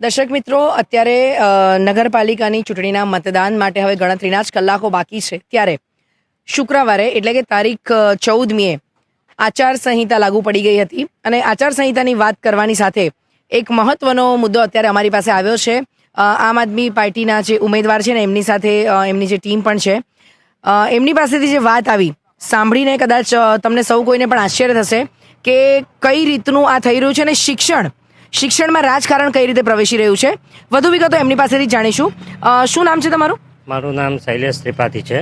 દર્શક મિત્રો, અત્યારે નગરપાલિકાની ચૂંટણીના મતદાન માટે હવે ગણતરીના જ કલાકો બાકી છે. ત્યારે શુક્રવારે, એટલે કે તારીખ ચૌદમીએ આચારસંહિતા લાગુ પડી ગઈ હતી અને આચારસંહિતાની વાત કરવાની સાથે એક મહત્વનો મુદ્દો અત્યારે અમારી પાસે આવ્યો છે. આમ આદમી પાર્ટીના જે ઉમેદવાર છે ને, એમની સાથે એમની જે ટીમ પણ છે. એમની પાસેથી જે વાત આવી, સાંભળીને કદાચ તમને સૌ કોઈને પણ આશ્ચર્ય થશે કે કઈ રીતનું આ થઈ રહ્યું છે અને શિક્ષણ શિક્ષણમાં રાજકારણ કઈ રીતે પ્રવેશી રહ્યું છે? વધુ વિગતો એમની પાસેથી જાણીશું. શું નામ છે તમારું? મારું નામ શૈલેષ ત્રિપાઠી છે.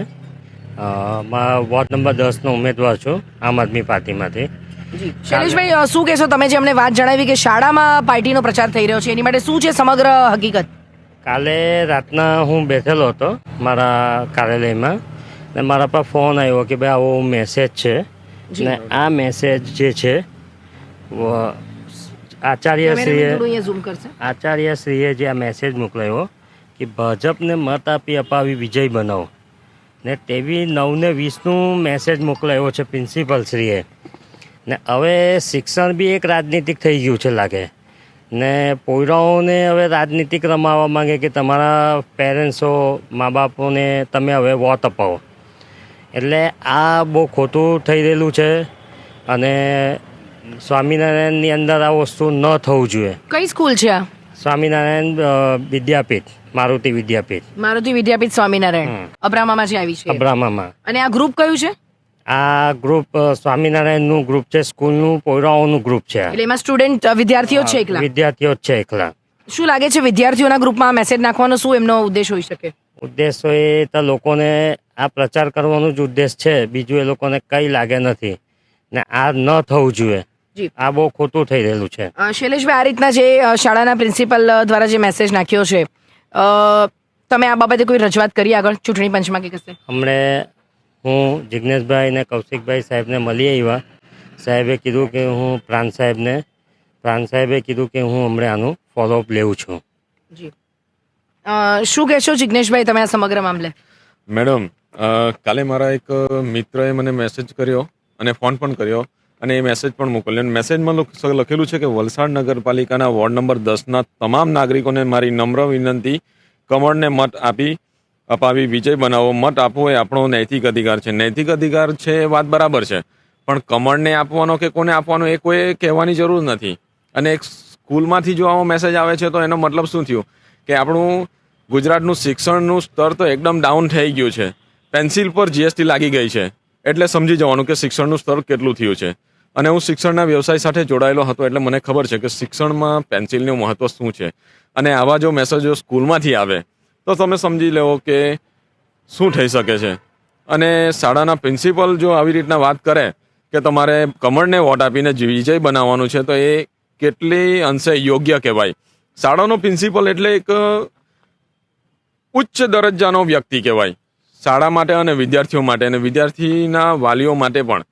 વોર્ડ નંબર દસનો ઉમેદવાર છું આમ આદમી પાર્ટીમાંથી. શૈલેષભાઈ શું કહેશો તમે જે અમને વાત જણાવી કે શાળામાં પાર્ટીનો પ્રચાર થઈ રહ્યો છે એની માટે શું છે સમગ્ર હકીકત? કાલે રાતના હું બેઠેલો હતો મારા કાર્યાલયમાં ને મારા પર ફોન આવ્યો કે ભાઈ આવો મેસેજ છે. ને આ મેસેજ જે છે ઝૂમ કરશે. આચાર્યશ્રીએ જે આ મેસેજ મોકલાયો કે ભાજપને મત આપી અપાવી વિજય બનાવો. ને તેવી નવને વીસનું મેસેજ મોકલાયો છે પ્રિન્સિપલશ્રીએ ને હવે શિક્ષણ બી એક રાજનીતિક થઈ ગયું છે લાગે. ને પોયરાઓને હવે રાજનીતિક રમાવા માંગે કે તમારા પેરેન્ટ્સો મા બાપોને તમે હવે વોટ અપાવો. એટલે આ બહુ ખોટું થઈ રહેલું છે. અને સ્વામિનારાયણની અંદર આ વસ્તુ ન થવું જોઈએ. કઈ સ્કૂલ છે આ? સ્વામિનારાયણ વિદ્યાપીઠ મારુતિ વિદ્યાપીઠ. મારુતિ વિદ્યાપીઠ સ્વામિનારાયણ. અબ્રામામાં જે આવી છે. અબ્રામામાં. અને આ ગ્રુપ કયું છે? આ ગ્રુપ સ્વામિનારાયણ સ્વામિનારાયણનું ગ્રુપ છે સ્કૂલનું પોયરાઓનું ગ્રુપ છે. એટલે એમાં સ્ટુડન્ટ વિદ્યાર્થીઓ છે એકલા? વિદ્યાર્થીઓ છે એકલા. શું લાગે છે વિદ્યાર્થીઓના ગ્રુપમાં મેસેજ નાખવાનો? શું એમનો ઉદ્દેશ હોઈ શકે? ઉદ્દેશ એ તો લોકોને આ પ્રચાર કરવાનો જ ઉદ્દેશ છે. બીજું એ લોકોને કંઈ લાગે નથી. ને આ ન થવું જોઈએ. આ બહુ ખોટું થઈ રહેલું છે. શૈલેષભાઈ આ રીતના જે શાળાના પ્રિન્સિપલ દ્વારા જે મેસેજ નાખ્યો છે તમે આ બાબતે કોઈ રજૂઆત કરી આગળ ચૂંટણી પંચમાં કે કશે? હમણે હું જિજ્ઞેશભાઈ ને કૌશિકભાઈ સાહેબને મળી આવ્યા. સાહેબે કીધું કે હું પ્રાંત સાહેબને પ્રાંત સાહેબે કીધું કે હું હમણાં આનું ફોલોઅપ લેવું છું. જી. શું કહેશો જિજ્ઞેશભાઈ તમે આ સમગ્ર મામલે? મેડમ કાલે મારા એક મિત્રએ મને મેસેજ કર્યો અને ફોન પણ કર્યો. અને એ મેસેજ પણ મોકલ્યો. અને મેસેજમાં લખેલું છે કે વલસાડ નગરપાલિકાના વોર્ડ નંબર દસના તમામ નાગરિકોને મારી નમ્ર વિનંતી, કમળને મત આપી, અપાવી વિજય બનાવો. મત આપવો એ આપણો નૈતિક અધિકાર છે. નૈતિક અધિકાર છે એ વાત બરાબર છે. પણ કમળને આપવાનો કે કોને આપવાનો એ કોઈ કહેવાની જરૂર નથી. અને એક સ્કૂલમાંથી જો આવો મેસેજ આવે છે તો એનો મતલબ શું થયું? કે આપણું ગુજરાતનું શિક્ષણનું સ્તર તો એકદમ ડાઉન થઈ ગયું છે. પેન્સિલ પર જીએસટી લાગી ગઈ છે. એટલે સમજી જવાનું કે શિક્ષણનું સ્તર કેટલું થયું છે. અને હું શિક્ષણના વ્યવસાય સાથે જોડાયેલો હતો એટલે મને ખબર છે કે શિક્ષણમાં પેન્સિલનું મહત્વ શું છે. અને આવા જો મેસેજો સ્કૂલમાંથી આવે, તો તમે સમજી લેવો કે શું થઈ શકે છે. અને શાળાના પ્રિન્સિપલ જો આવી રીતના વાત કરે કે તમારે કમળને વોટ આપીને વિજય બનાવવાનું છે, તો એ કેટલી અંશે યોગ્ય કહેવાય. શાળાનો પ્રિન્સિપલ એટલે એક ઉચ્ચ દરજ્જાનો વ્યક્તિ કહેવાય. શાળા માટે અને વિદ્યાર્થીઓ માટે અને વિદ્યાર્થીના વાલીઓ માટે પણ.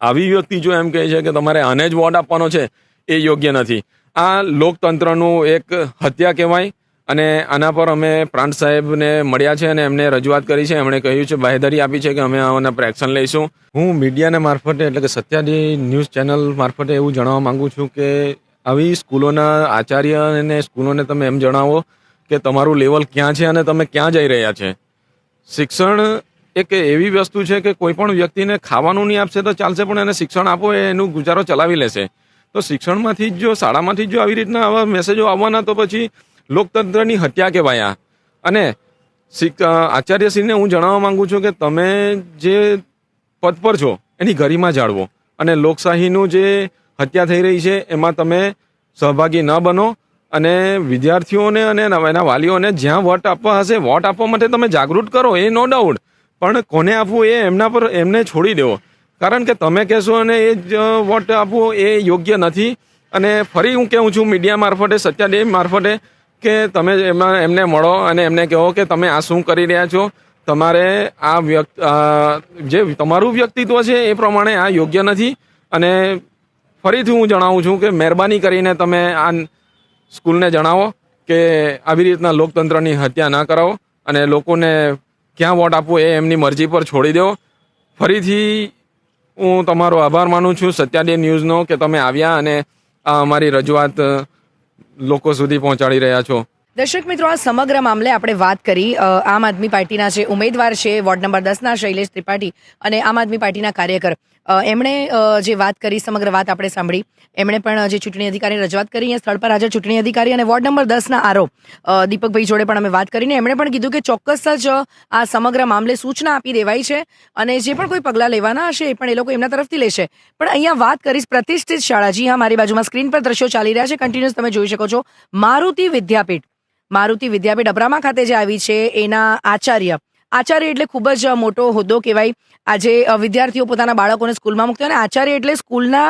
આવી વ્યક્તિ જો એમ કહે છે કે તમારે આને જ વોટ આપવાનો છે, એ યોગ્ય નથી. આ લોકતંત્રનું એક હત્યા કહેવાય અને આના પર અમે પ્રાંત સાહેબને મળ્યા છે અને એમને રજૂઆત કરી છે. એમણે કહ્યું છે, બાહેધરી આપી છે કે અમે આના પર એક્શન લઈશું. હું મીડિયાને મારફતે એટલે કે સત્યાદી ન્યૂઝ ચેનલ મારફતે એવું જણાવવા માંગુ છું કે આવી સ્કૂલોના આચાર્ય અને સ્કૂલોને તમે એમ જણાવો કે તમારું લેવલ ક્યાં છે અને તમે ક્યાં જઈ રહ્યા છે. શિક્ષણ એક એવી વસ્તુ છે કે કોઈ પણ વ્યક્તિને ખાવાનું નહીં આપશે તો ચાલશે પણ એને શિક્ષણ આપો એનું ગુજારો ચલાવી લેશે. તો શિક્ષણમાંથી જ જો, શાળામાંથી જ આવી રીતના આવા મેસેજો આવવાના, તો પછી લોકતંત્રની હત્યા કહેવાય. અને આચાર્યશ્રીને હું જણાવવા માંગુ છું કે તમે જે પદ પર છો, એની ગરિમા જાળવો. અને લોકશાહીનું જે હત્યા થઈ રહી છે, એમાં તમે સહભાગી ન બનો. અને વિદ્યાર્થીઓને અને એના વાલીઓને જ્યાં વોટ આપવા હશે, વોટ આપવા માટે તમે જાગૃત કરો, એ નો ડાઉટ પણ કોને આપવું એ એમના પર એમને છોડી દેવો. કારણ કે તમે કહેશો અને એ જ વોટ આપવો એ યોગ્ય નથી. અને ફરી હું કહું છું, મીડિયા મારફતે સત્યાદેવ મારફતે, કે તમે એમાં એમને મળો અને એમને કહો કે તમે આ શું કરી રહ્યા છો. તમારે આ વ્યક્ત જે તમારું વ્યક્તિત્વ છે એ પ્રમાણે આ યોગ્ય નથી. અને ફરીથી હું જણાવું છું કે મહેરબાની કરીને તમે આ સ્કૂલને જણાવો કે આવી રીતના લોકતંત્રની હત્યા ના કરાવો અને લોકોને ક્યાં વોટ આપવો એ એમની મરજી પર છોડી દો. ફરીથી હું તમારો આભાર માનું છું સત્યાડે ન્યૂઝનો કે તમે આવ્યા અને આ અમારી રજૂઆત લોકો સુધી પહોંચાડી રહ્યા છો. દર્શક મિત્રો, આ સમગ્ર મામલે આપણે વાત કરી આમ આદમી પાર્ટીના જે ઉમેદવાર છે, વોર્ડ નંબર દસના શૈલેષ ત્રિપાઠી અને આમ આદમી પાર્ટીના કાર્યકર. એમણે જે વાત કરી, સમગ્ર વાત આપણે સાંભળી. એમણે પણ જે ચૂંટણી અધિકારીને રજૂઆત કરી સ્થળ પર હાજર ચૂંટણી અધિકારી અને વોર્ડ નંબર દસના આરોપ દીપકભાઈ જોડે પણ અમે વાત કરીને એમણે પણ કીધું કે ચોક્કસ જ આ સમગ્ર મામલે સૂચના આપી દેવાઈ છે અને જે પણ કોઈ પગલાં લેવાના હશે એ પણ એ લોકો એમના તરફથી લેશે. પણ અહીંયા વાત કરીશ પ્રતિષ્ઠિત શાળા જી હા, મારી બાજુમાં સ્ક્રીન પર દ્રશ્યો ચાલી રહ્યા છે. કન્ટિન્યુઅસ તમે જોઈ શકો છો. મારુતિ વિદ્યાપીઠ. મારુતિ વિદ્યાપીઠ અબ્રામા ખાતે જે આવી છે એના આચાર્ય. આચાર્ય એટલે ખૂબ જ મોટો હોદ્દો કહેવાય. આજે વિદ્યાર્થીઓ પોતાના બાળકોને સ્કૂલમાં મૂકતા અને આચાર્ય એટલે સ્કૂલના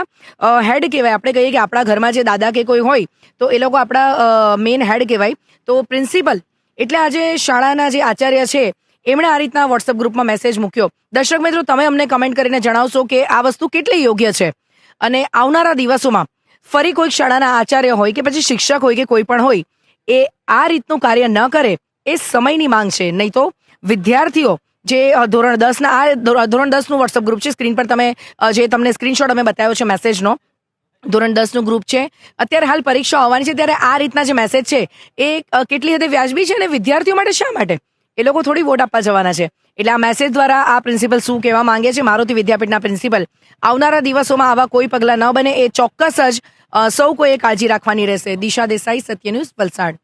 હેડ કહેવાય. આપણે કહીએ કે આપણા ઘરમાં જે દાદા કે કોઈ હોય, તો એ લોકો આપણા મેઇન હેડ કહેવાય. તો પ્રિન્સિપલ એટલે આજે શાળાના જે આચાર્ય છે, એમણે આ રીતના વોટ્સઅપ ગ્રુપમાં મેસેજ મૂક્યો. દર્શક મિત્રો, તમે અમને કમેન્ટ કરીને જણાવશો કે આ વસ્તુ કેટલી યોગ્ય છે? અને આવનારા દિવસોમાં ફરી કોઈક શાળાના આચાર્ય હોય કે પછી શિક્ષક હોય કે કોઈ પણ હોય એ આ રીતનું કાર્ય ન કરે એ સમયની માંગ છે. નહીં તો વિદ્યાર્થીઓ જે ધોરણ દસના આ ધોરણ દસનું વોટ્સઅપ ગ્રુપ છે. સ્ક્રીન પર તમે જે તમને સ્ક્રીનશોટ અમે બતાવ્યો છે મેસેજનો ધોરણ દસનું ગ્રુપ છે. અત્યારે હાલ પરીક્ષા આવવાની છે. ત્યારે આ રીતના જે મેસેજ છે એ કેટલી હદે વ્યાજબી છે અને વિદ્યાર્થીઓ માટે શા માટે? એ લોકો થોડી વોટ આપવા જવાના છે. એટલે આ મેસેજ દ્વારા આ પ્રિન્સિપલ શું કહેવા માંગે છે? મારુતિ વિદ્યાપીઠના પ્રિન્સિપલ આવનારા દિવસોમાં આવા કોઈ પગલાં ન બને. એ ચોક્કસ જ સૌ કોઈએ કાળજી રાખવાની રહેશે. દિશા દેસાઈ સત્ય ન્યૂઝ વલસાડ.